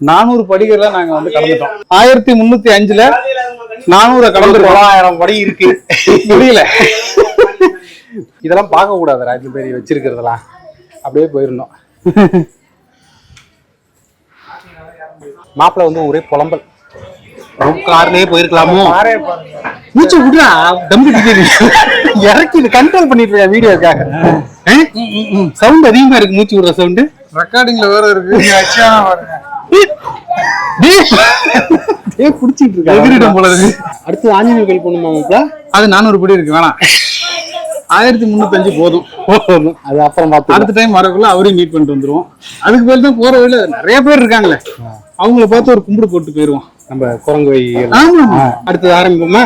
நானூறு படிகள்ல நாங்க வந்து கடந்துட்டோம் ஆயிரத்தி முன்னூத்தி அஞ்சுல நானூறு கடந்து தொள்ளாயிரம் படி இருக்கு. முடியல. இதெல்லாம் பார்க்க கூடாது ராஜ்யம் பேரி வச்சிருக்கிறதெல்லாம். அப்படியே போயிருந்தோம். மாப்பிள்ள வந்து ஒரே புலம்பல். கார்லயே போயிருக்கலாமோ? மூச்சு விடுறா தம் கட்டிட்டு இறக்கி கண்ட்ரோல் பண்ணிட்டு இருக்கேன் வீடியோக்காக. சவுண்ட் அதிகமா இருக்கு மூச்சு விடுற சவுண்டு. ரெக்கார்டிங்ல வேற இருக்கு. புடிச்சிட்டு எதிரிடம் இருக்காங்க போல இருக்கு. அடுத்து ஆஞ்சநேயர் கோயில் போகணுமா அது நானூறு படி இருக்கு வேணாம். ஆயிரத்தி முன்னூத்தஞ்சு போதும். அது அப்புறம் பார்த்து அடுத்த டைம் வரக்குள்ள அவரையும் மீட் பண்ணிட்டு வந்துருவோம். அதுக்கு பேர் தான் போற வழியில நிறைய பேர் இருக்காங்களே. அவங்கள பார்த்து ஒரு கும்பிடு போட்டு போயிருவோம். நம்ம குரங்கு வை ஆமா அடுத்து ஆரம்பிப்போமா?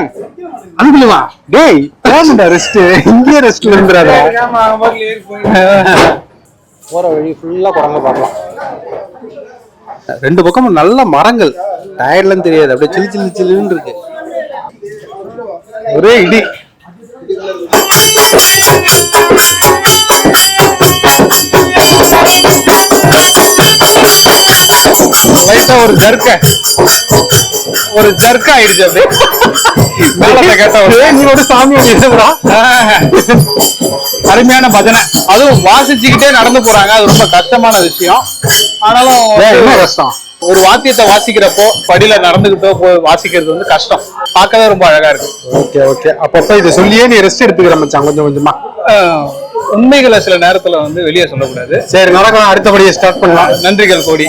அதுக்குள்ள வா. டேய் போகணும்டா ரெஸ்ட் இங்கேயே ரெஸ்ட் வந்துடாத போற வழி ஃபுல்லா குரங்க பார்க்கலாம். ரெண்டு பக்கமும் நல்ல மரங்கள். டயர்லாம் தெரியாது. அப்படியே சில்லு சில்லு சில்லுன்னு இருக்கு. ஒரே இடி. லைட்டா ஒரு ஜர்க்க. ஒரு ஜர்க்க ஆயிடுச்சு அப்படியே. நீ சாமி அருமையான பஜனை. அதுவும் வாசிச்சுக்கிட்டே நடந்து போறாங்க. அது ரொம்ப கஷ்டமான விஷயம். ஆனாலும் கஷ்டம்? ஒரு வாத்தியத்தை வாசிக்கிறப்போ படியில நடந்துகிட்டோ போய் வாசிக்கிறது வந்து கஷ்டம். பார்க்கவே ரொம்ப அழகா இருக்கு. Okay okay. அப்பப்ப இதை சொல்லியே நீ ரெஸ்ட் எடுத்துக்கிற மச்சான். கொஞ்சம் கொஞ்சமா. உண்மைகளை சில நேரத்துல வந்து வெளியே சொல்லக்கூடாது. சரி நடக்கலாம். அடுத்தபடியே ஸ்டார்ட் பண்ணலாம். நன்றிகள் கோடி.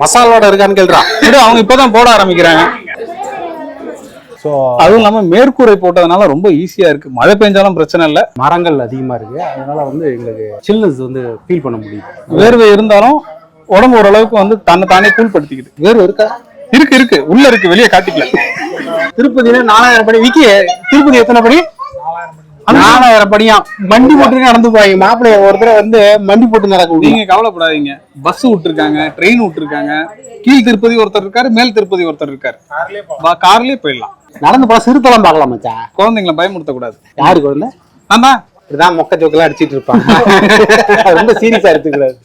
மசாலோட இருக்கான்னு கேள்றா. அவங்க இப்பதான் போட ஆரம்பிக்கிறாங்க. ஸோ அதுவும் இல்லாம மேற்கூரை போட்டதுனால ரொம்ப ஈஸியா இருக்கு. மழை பெஞ்சாலும் பிரச்சனை இல்ல. மரங்கள் அதிகமா இருக்கு. அதனால வந்து எங்களுக்கு சில்னஸ் வந்து ஃபீல் பண்ண முடியுது. வேர்வை இருந்தாலும் உடம்பு ஓரளவுக்கு வந்து தன்னை தானே கூழ்படுத்திக்குது வேறு இருக்கா? இருக்கு இருக்கு. உள்ள இருக்கு. வெளியே காட்டிக்கல. திருப்பதியில நாலாயிரம் படி விக்கி. திருப்பதி எத்தனை படி? நாலாயிரம் படியா. மண்டி போட்டு நடந்து போவாங்க மாப்பிள்ளைய ஒருத்தர் வந்து மண்டி போட்டு நடக்க முடியும் நீங்க கவலைப்படாதீங்க. பஸ் விட்டுருக்காங்க ட்ரெயின் விட்டுருக்காங்க. கீழ் திருப்பதி ஒருத்தர் இருக்காரு மேல் திருப்பதி ஒருத்தர் இருக்காரு. கார்லயே போயிடலாம். நடந்து போல சிறுத்தலம் பார்க்கலாம் மச்சான் குழந்தைங்களை பயமுறுத்த கூடாது யாரு குழந்தை? நான் தான் இப்படிதான் மொக்க ஜோக்கெல்லாம் அடிச்சிட்டு இருப்பாங்க. ரொம்ப சீரியஸா எடுத்துக்கூடாது